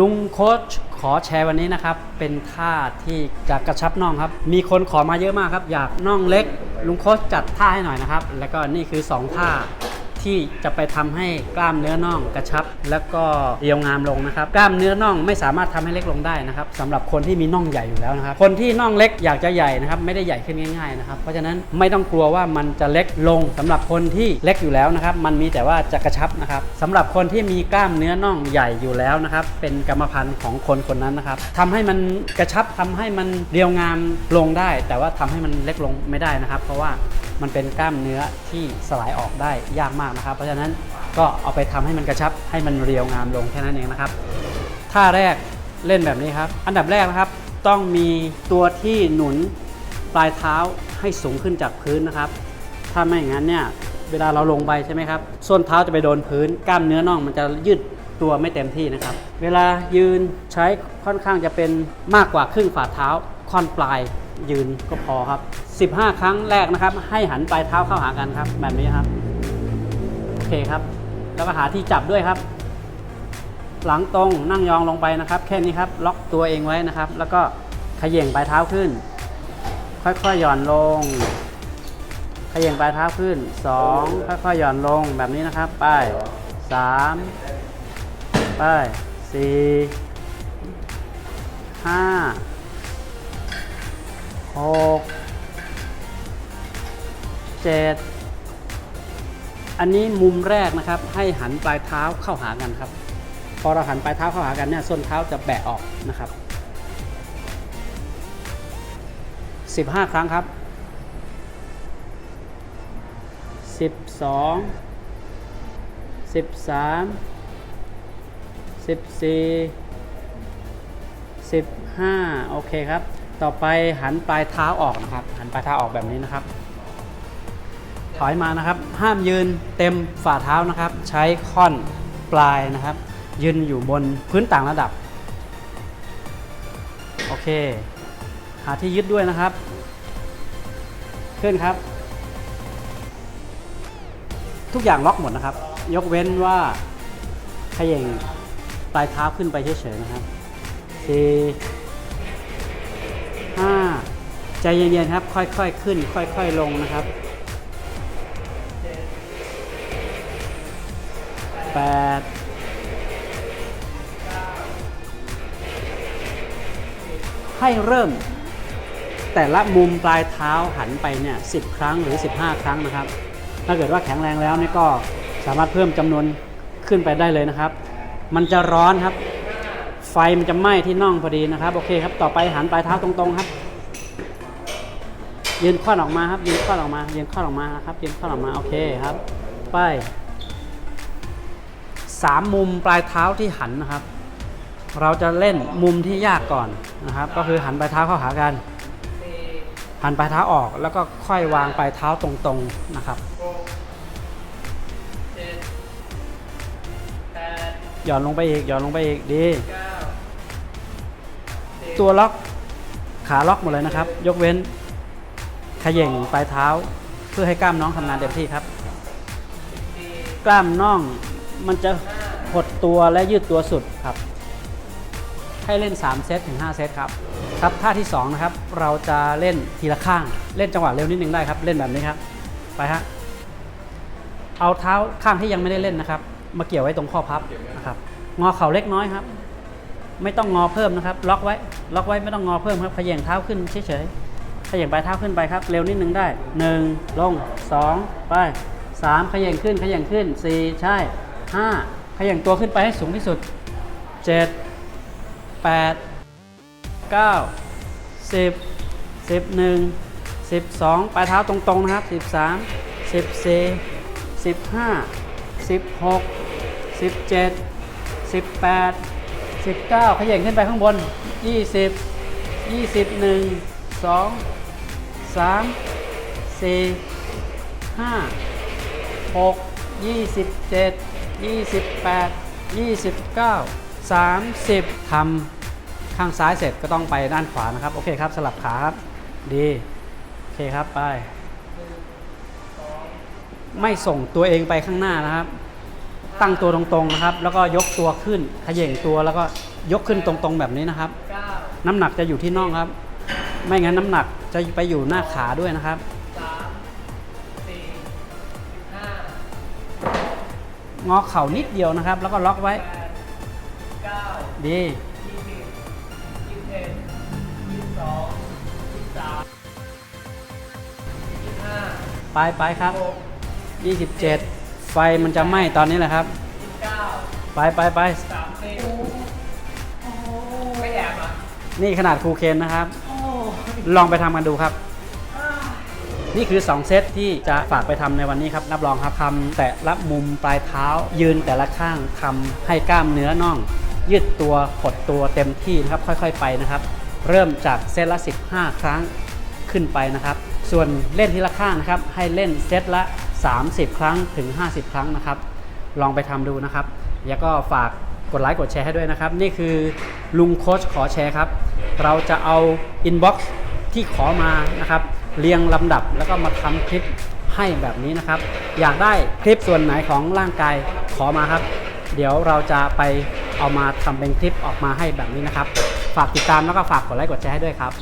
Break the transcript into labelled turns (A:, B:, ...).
A: ลุงโค้ชขอแชร์วันนี้นะครับ เป็นท่าที่จะกระชับน่องครับ มีคนขอมาเยอะมากครับ อยากน่องเล็ก ลุงโค้ชจัดท่าให้หน่อยนะครับ แล้วก็นี่คือ 2 ท่า ที่จะไปทำให้กล้ามเนื้อน่องกระชับ แล้วก็เรียวงามลงนะครับ กล้ามเนื้อน่องไม่สามารถทำให้เล็กลงได้นะครับสำหรับคนที่มีน่องใหญ่อยู่แล้วนะครับ คนที่น่องเล็กอยากจะใหญ่นะครับไม่ได้ใหญ่ขึ้นง่ายๆนะครับ เพราะฉะนั้นไม่ต้องกลัวว่ามันจะเล็กลงสำหรับคนที่เล็กอยู่แล้วนะครับ มันมีแต่ว่าจะกระชับนะครับสำหรับคนที่มีกล้ามเนื้อน่องใหญ่อยู่แล้วนะครับ เป็นกรรมพันธุ์ของคนคนนั้นนะครับทำให้มันกระชับทำให้มันเรียวงามลงได้ แต่ว่าทำให้มันเล็กลงไม่ได้นะครับ เพราะว่า มันเป็นกล้ามเนื้อที่สลายออกได้ยากมากนะครับ เพราะฉะนั้นก็เอาไปทำให้มันกระชับให้มันเรียวงามลงแค่นั้นเองนะครับท่าแรกเล่นแบบนี้ครับ อันดับแรกนะครับ ต้องมีตัวที่หนุนปลายเท้าให้สูงขึ้นจากพื้นนะครับ ถ้าไม่อย่างนั้นเนี่ยเวลาเราลงไปใช่ไหมครับส้นเท้าจะไปโดนพื้น กล้ามเนื้อน่องมันจะยืดตัวไม่เต็มที่นะครับ เวลายืนใช้ค่อนข้างจะเป็นมากกว่าครึ่งฝ่าเท้า ค่อนปลายยืนก็พอครับ 15 ครั้งแรกนะครับ ให้หันปลายเท้าเข้าหากันครับแบบนี้ครับ โอเคครับ แล้วก็หาที่จับด้วยครับ หลังตรงนั่งยองลงไปนะครับ แค่นี้ครับล็อกตัวเองไว้นะครับ แล้วก็ขย่งปลายเท้าขึ้น ค่อยๆหย่อนลงขย่งปลายเท้าขึ้น 2 ค่อยๆหย่อนลงแบบนี้นะครับ ไป 3 ไป 4 5 6 7อันนี้มุมแรกนะครับให้หันปลายเท้าเข้าหากันครับ พอเราหันปลายเท้าเข้าหากันเนี่ยส้นเท้าจะแบะออกนะครับ15ครั้งครับ12 13 14 15โอเคครับ ต่อไปหันปลายเท้าออกนะครับ หันปลายเท้าออกแบบนี้นะครับ ถอยมานะครับ ห้ามยืนเต็มฝ่าเท้านะครับ ใช้ค่อนปลายนะครับ ยืนอยู่บนพื้นต่างระดับ โอเค หาที่ยึดด้วยนะครับ ขึ้นครับ ทุกอย่างล็อกหมดนะครับ ยกเว้นว่าขย่งปลายเท้าขึ้นไปเฉยๆนะครับสี่ห้า ใจเย็นๆครับ ค่อยๆขึ้น ค่อยๆลงนะครับแปดให้เริ่ม แต่ละมุมปลายเท้าหันไปเนี่ยสิครั้งหรือ 15 ครั้งนะครับ ถ้าเกิดว่าแข็งแรงแล้วเนี่ยก็สามารถเพิ่มจำนวนขึ้นไปได้เลยนะครับ มันจะร้อนครับ ไฟมันจะไหม้ที่น่องพอดีนะครับ โอเคครับ ต่อไปหันปลายเท้าตรงๆครับ ยืนข้อออกมาครับยืนข้อออกมายืนข้อออกมาครับยืนข้อออกมาโอเคครับ ไปสามมุมปลายเท้าที่หันนะครับ เราจะเล่นมุมที่ยากก่อนนะครับ ก็คือหันปลายเท้าเข้าหากัน หันปลายเท้าออกแล้วก็ค่อยวางปลายเท้าตรงๆนะครับหย่อนลงไปอีกหย่อนลงไปอีกดีตัวล็อกขาล็อกหมดเลยนะครับ ยกเว้น ขย่งปลายเท้า เพื่อให้กล้ามน้องทำงานเต็มที่ครับ กล้ามน่องมันจะหดตัวและยืดตัวสุดครับ ให้เล่น 3 เซตถึง 5 เซตครับครับท่าที่2นะครับเราจะเล่นทีละข้าง เล่นจังหวะเร็วนิดนึงได้ครับ เล่นแบบนี้ครับ ไปฮะเอาเท้าข้างที่ยังไม่ได้เล่นนะครับ มาเกี่ยวไว้ตรงข้อพับนะครับ งอเข่าเล็กน้อยครับ ไม่ต้องงอเพิ่มนะครับ ล็อกไว้ ล็อกไว้ไม่ต้องงอเพิ่มครับขย่งเท้าขึ้นเฉยๆ ขย่งปลายเท้าขึ้นไปครับ เร็วนิดนึงได้ 1 ลง 2 ไป 3 ขย่งขึ้นขย่งขึ้น 4 ใช่ 5 ขย่งตัวขึ้นไปให้สูงที่สุด 7 8 9 10 11 12 ปลายเท้าตรงๆนะครับ 13 14 15 16 17 18 19 ขย่งขึ้นไปข้างบน 20 21 2 3 4 5 6 27 28 29 30ทำข้างซ้ายเสร็จก็ต้องไปด้านขวานะครับ โอเคครับ สลับขาครับ ดี โอเคครับ ไป ไม่ส่งตัวเองไปข้างหน้านะครับ ตั้งตัวตรงๆนะครับ แล้วก็ยกตัวขึ้นเขย่งตัวแล้วก็ยกขึ้นตรงๆแบบนี้นะครับ น้ำหนักจะอยู่ที่น่องครับ ไม่งั้นน้ำหนักจะไปอยู่หน้าขาด้วยนะครับ
B: สามสี่ห้าง
A: อเข่านิดเดียวนะครับ แล้วก็ล็อกไว้
B: แปดเก้า
A: ดี
B: ยี่สิบยี่สิบเอ็ดยี่สิบสองยี่สิบสามยี่สิบห้า
A: ไปไปครับ
B: หก
A: 27 ไฟมันจะไหม้ตอนนี้แหละครับ
B: ยี่สิบเก้า
A: ไปไปไป
B: สามสิบไม่แอบอะ
A: นี่ขนาดครูเคนนะครับ ลองไปทำกันดูครับ นี่คือ 2 เซตที่จะฝากไปทำในวันนี้ครับรับรองครับทำแต่ละมุมปลายเท้า ยืนแต่ละข้างทำให้กล้ามเนื้อน่อง ยืดตัวหดตัวเต็มที่นะครับ ค่อยๆไปนะครับ เริ่มจากเซตละ 15 ครั้งขึ้นไปนะครับ ส่วนเล่นทีละข้างนะครับ ให้เล่นเซตละ 30 ครั้งถึง 50 ครั้งนะครับ ลองไปทำดูนะครับ แล้วก็ฝากกดไลค์กดแชร์ให้ด้วยนะครับ นี่คือลุงโค้ชขอแชร์ครับ เราจะเอาอินบ็อกซ์ ที่ขอมานะครับ เรียงลำดับแล้วก็มาทำคลิปให้แบบนี้นะครับ อยากได้คลิปส่วนไหนของร่างกายขอมาครับ เดี๋ยวเราจะไปเอามาทำเป็นคลิปออกมาให้แบบนี้นะครับ ฝากติดตามแล้วก็ฝากกดไลค์กดแชร์ให้ด้วยครับ